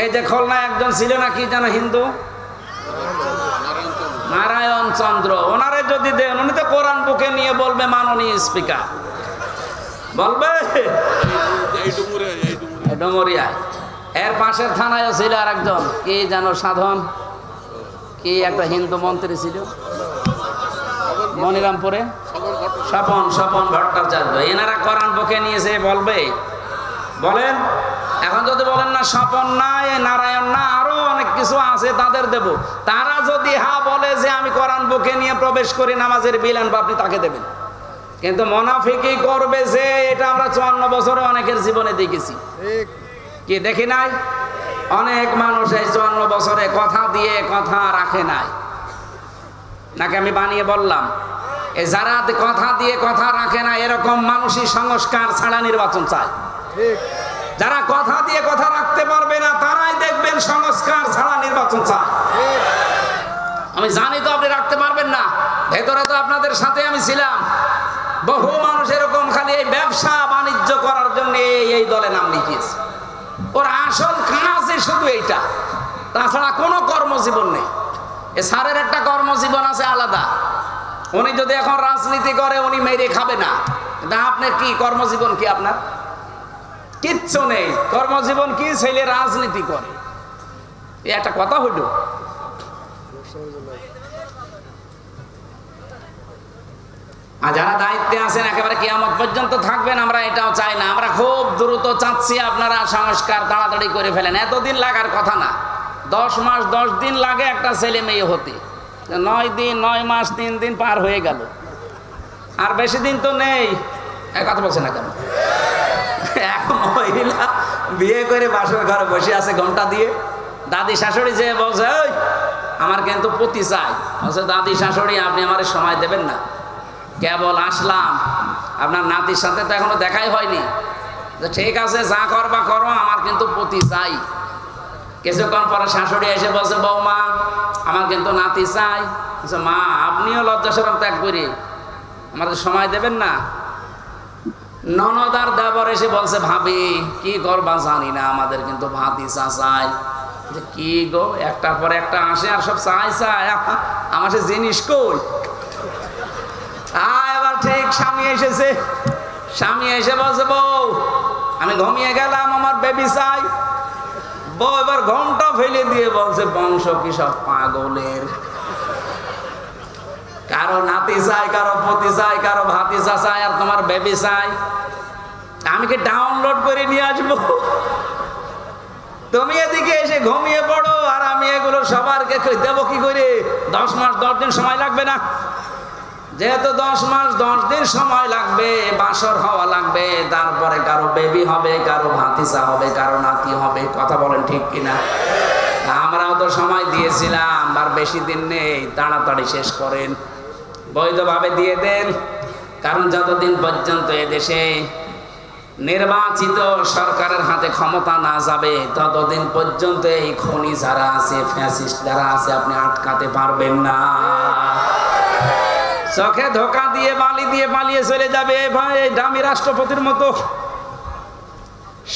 এই যে খুলনায় একজন ছিল না কি যেন হিন্দু? নারায়ণ চন্দ্র। ওনারে যদি দেন, উনি তো কোরআন বুকে নিয়ে বলবে মাননীয় স্পিকার। বলবে? এর পাশের থানায়ও ছিল আর একজন কি যেন সাধন? কি একটা হিন্দু মন্ত্রী ছিল? মনিরামপুরে? স্বপন স্বপন ভট্টাচার্য। এনারা কোরআন বুকে নিয়েছে বলবে। বলেন। যদি বলেন না স্বপন না এ নারায়ণ না আরও অনেক কিছু আছে তাদের দেব। তারা যদি হা বলে যে আমি কোরআন বুকে নিয়ে প্রবেশ করি নামাজের বিল আনব আপনি তাকে দেবেন। কিন্তু মোনাফিকি করবে যে এটা আমরা চুয়ান্ন বছরে অনেকের জীবনে দেখেছি। কি দেখি নাই? অনেক মানুষ এই চুয়ান্ন বছরে কথা দিয়ে কথা রাখে নাই। নাকি আমি বানিয়ে বললাম? এই যারা কথা দিয়ে কথা রাখে না এরকম মানুষই সংস্কার ছাড়া নির্বাচন চায়। যারা কথা দিয়ে কথা রাখতে পারবে না, তারাই দেখবেন সংস্কার ছাড়া নির্বাচন চায়। আমি জানি তো আপনি রাখতে পারবেন না। ভেতরে তো আপনাদের সাথে আমি ছিলাম। বহু মানুষ এরকম খালি এই ব্যবসা বাণিজ্য করার জন্য এই দলে নাম লিখিয়েছে। ওর আসল কাজই শুধু এইটা। তাছাড়া কোনো কর্মজীবন নেই। এ স্যারের একটা কর্মজীবন আছে আলাদা। উনি যদি এখন রাজনীতি করে, উনি মেরে খাবে না। আপনার কি কর্মজীবন কি আপনার? কিচ্ছু নেই। কর্মজীবন কি? ছেলে রাজনীতি করে। একটা কথা হইল। আর যারা দায়িত্বে আছেন, একেবারে কিয়ামত পর্যন্ত থাকবেন, আমরা এটাও চাই না। আমরা খুব দ্রুত চাচ্ছি আপনারা সংস্কার তাড়াতাড়ি করে ফেলেন। এতদিন লাগার কথা না। দশ মাস, দশ দিন লাগে একটা ছেলে মেয়ে হতে। নয় দিন, নয় মাস, তিন দিন পার হয়ে গেল। আর বেশি দিন তো নেই। কথা বলছে না কেন? এক মহিলা বিয়ে করে বাসর ঘরে বসে আছে ঘণ্টা দিয়ে। দাদি শাশুড়ি যে বলছে "ওই, আমার কিন্তু পতি চাই। বলছে দাদি শাশুড়ি আপনি আমার সময় দেবেন না। কেবল আসলাম। আপনার নাতির সাথে তো এখনও দেখাই হয়নি। ঠিক আছে যা করবা করো আমার কিন্তু পতি চাই। কিছুক্ষণ পরে শাশুড়ি এসে বলছে বৌমা আমার কিন্তু নাতি চাই। মা আপনিও লজ্জাসরম ত্যাগ করি। আমাদের সময় দেবেন না। ননদার দেবর এসে বলছে, ভাবি, কি করবা জানি না, আমাদের কিন্তু ভাতি চা চাই যে, কি গো, একটার পর একটা আসে আর সব চাই চাই। আমার সে জিনিস কই? এবার ঠিক স্বামী এসেছে। স্বামী এসে বলছে, বউ, আমি ঘুমিয়ে গেলাম, আমার বেবি চাই। বউ এবার ঘণ্টা ফেলে দিয়ে বলছে, বংশ কি সব পাগলের? কারও নাতি চাই কারও পতি চাই কারও ভাতিজা চাই আর তোমার বেবি চাই আমি কি ডাউনলোড করে নিয়ে আসব? তুমি এদিকে এসে ঘুমিয়ে পড়ো, আর আমি এগুলো সবারকে দেবো কি করে? দশ মাস, দশ দিন সময় লাগবে না? যেহেতু দশ মাস, দশ দিন সময় লাগবে, বাসর হওয়া লাগবে, তারপরে কারও বেবি হবে, কারও ভাতিসা হবে, কারও নাতি হবে, কথা বলেন ঠিক কিনা? আমরাও তো সময় দিয়েছিলাম, আর বেশি দিন নেই, তাড়াতাড়ি শেষ করেন। বৈধভাবে দিয়ে দেন। কারণ যতদিন পর্যন্ত এদেশে নির্বাচিত সরকারের হাতে ক্ষমতা না যাবে, ততদিন পর্যন্ত এই খনি যারা আছে ফ্যাসিস্ট যারা আছে, আপনি আটকাতে পারবেন না। চোখে ধোকা দিয়ে, বালি দিয়ে পালিয়ে চলে যাবে। ভাই দামি রাষ্ট্রপতির মতো।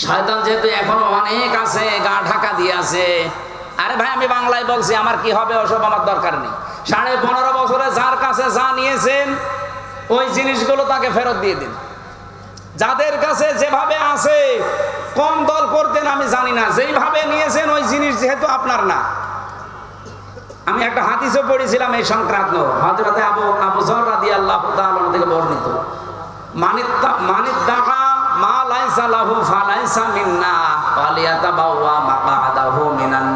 শয়তান যেহেতু এখনও অনেক আছে, গা ঢাকা দিয়ে আছে। আরে ভাই, আমি বাংলায় বলছি, আমার কি হবে, ওসব আমার দরকার নেই। সাড়ে পনেরো বছরে যার কাছে যা নিয়েছেন, ওই জিনিসগুলো তাকে ফেরত দিয়ে দিন। যাদের কাছে যেভাবে আছে, কম দল করতেন আমি জানি না। যেইভাবে নিয়েছেন, ওই জিনিস যেহেতু আপনার না। আমি একটা হাদিসও পড়েছিলাম এই সংক্রান্ত। হজরতে আবু আবু জর্রাদি আল্লাহ থেকে বর্ণিত। মানিত্তা মানিদ্দাহা মা লাইসা লাহু ফালাইসা মিন্না ওয়ালিয়াতাবাওয়া মাকাদাহু মিনান নার এই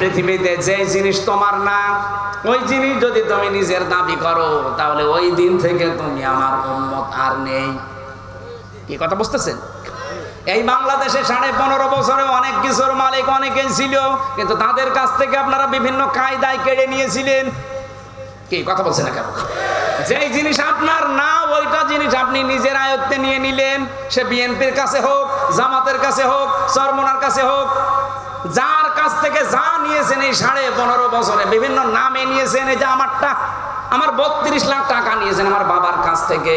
পৃথিবীতে যে জিনিস তোমার না, ওই জিনিস যদি তুমি নিজের দাবি করো, তাহলে ওই দিন থেকে তুমি আমার উম্মত আর নেই। কি কথা বুঝতেছেন? এই বাংলাদেশে সাড়ে পনেরো বছরে অনেক কিছুর মালিক অনেকেই ছিল, কিন্তু তাদের কাছ থেকে আপনারা বিভিন্ন কায়দায় কেড়ে নিয়েছিলেন। কি, কথা বলছে না কেন? যেই জিনিস আপনার না, ওইটা জিনিস আপনি নিজের আয়ত্তে নিয়ে নিলেন। সে বিএনপির কাছে হোক, জামাতের কাছে হোক চরমনার কাছে হোক যার কাছ থেকে যা নিয়েছেন এই সাড়ে পনেরো বছরে, বিভিন্ন নামে নিয়েছেন, এই যে আমারটা, আমার বত্রিশ লাখ টাকা নিয়েছেন আমার বাবার কাছ থেকে।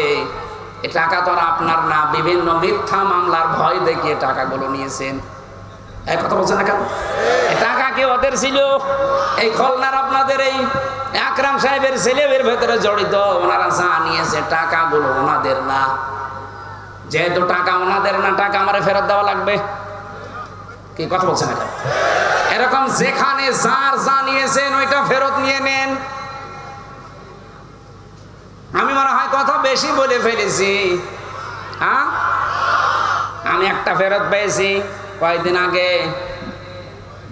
এ টাকা তো আর আপনার না, বিভিন্ন মিথ্যা মামলার ভয় দেখিয়ে টাকাগুলো নিয়েছেন। এই কথা বলছে না কেন? টাকা কি ওদের ছিল? এই খলনার আপনাদের এই আকরাম সাহেবের ছেলেমের ভেতরে জড়িত, ওনারা যা নিয়েছে টাকাগুলো ওনাদের না। যেহেতু টাকা ওনাদের না, টাকা আমারে ফেরত দেওয়া লাগবে। কি কথা বলছেন না এরকম যেখানে যার যা নিয়েছেন, ওইটা ফেরত নিয়ে নেন। আমি মনে হয় কথা বেশি বলে ফেলেছি। হ্যাঁ? আমি একটা ফেরত পেয়েছি। কয়েকদিন আগে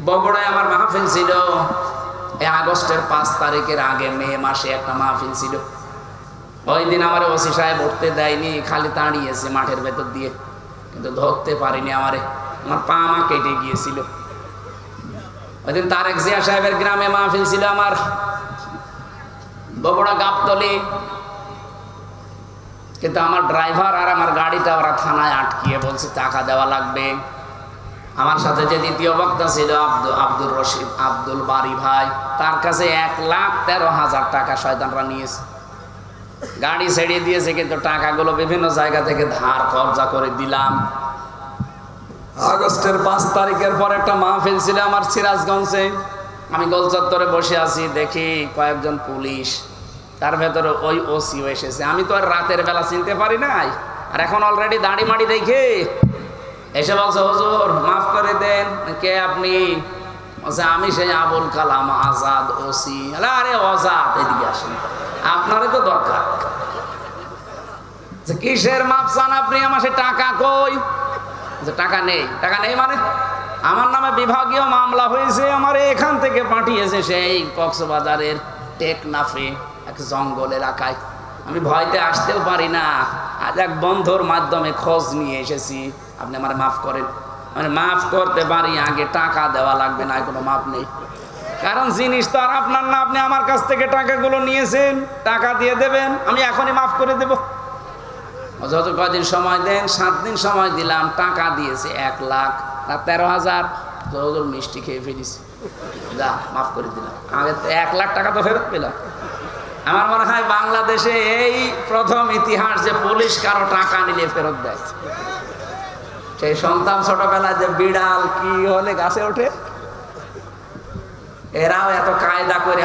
বগুড়ায় আমার মাহফিল ছিল। এই আগস্টের পাঁচ তারিখের আগে মে মাসে একটা মাহফিল ছিল। ওই দিন আমার ওসি সাহেব উঠতে দেয়নি, খালি দাঁড়িয়েছে মাঠের ভেতর দিয়ে। কিন্তু ধরতে পারিনি আমারে। আমার পা মা কেটে গিয়েছিল। ওই দিন তারেক জিয়া সাহেবের গ্রামে মাহফিল ছিল আমার। বগুড়া গাবতলি। কিন্তু আমার ড্রাইভার আর আমার গাড়িটা ওরা থানায় আটকিয়ে বলছে, টাকা দেওয়া লাগবে। আমার সাথে যে দ্বিতীয় বক্তা ছিল আব্দুল আব্দুল রশিদ, আব্দুল বারি ভাই, তার কাছে এক লাখ তেরো হাজার টাকা শয়তানরা নিয়েছে। গাড়ি ছেড়ে দিয়েছে, কিন্তু টাকাগুলো বিভিন্ন জায়গা থেকে ধার কবজা করে দিলাম। আগস্টের পাঁচ তারিখের পর একটা মাহফিল ছিল আমার সিরাজগঞ্জে। আমি গোল চত্বরে বসে আছি, দেখি কয়েকজন পুলিশ, তার ভেতরে ওই ওসিও এসেছে। আমি তো আর রাতের বেলা চিনতে পারি নাই, আর এখন অলরেডি দাড়ি মাড়ি দেখে। এসে বলছে, হুজুর, মাফ করে দেন, কে আপনি? আমি সেই আবুল কালাম আজাদ ওসি। আরে আজাদ এদিকে আসেন। আপনারই তো দরকার। কিসের মাপ চান আপনি আমার সে টাকা কই? যে টাকা নেই। টাকা নেই মানে আমার নামে বিভাগীয় মামলা হয়েছে, আমার এখান থেকে পাঠিয়েছে সেই কক্সবাজারের টেকনাফে এক জঙ্গল এলাকায়। আমি ভয়তে আসতেও পারি না। আজ এক বন্ধুর মাধ্যমে খোঁজ নিয়ে এসেছি। আপনি আমার মাফ করেন। মানে মাফ করতে পারি, আগে টাকা দেওয়া লাগবে না কোনো মাপ নেই। কারণ জিনিস তো আর আপনার না, আপনি আমার কাছ থেকে টাকাগুলো নিয়েছেন, টাকা দিয়ে দেবেন, আমি এখনই মাফ করে দেবো। যত কদিন সময় দেন, সাত দিন সময় দিলাম, টাকা দিয়েছে এক লাখ আর তেরো হাজার। যত মিষ্টি খেয়ে ফেলিস। যা, মাফ করে দিলাম। আগে এক লাখ টাকা তো ফেরত পেলাম। আমার মনে হয় বাংলাদেশে এই প্রথম ইতিহাস যে পুলিশ কারও টাকা নিলে ফেরত দেয়। সেই সন্তান ছোটবেলায় যে বিড়াল কি হলে গাছে ওঠে? এরাও এত কায়দা করে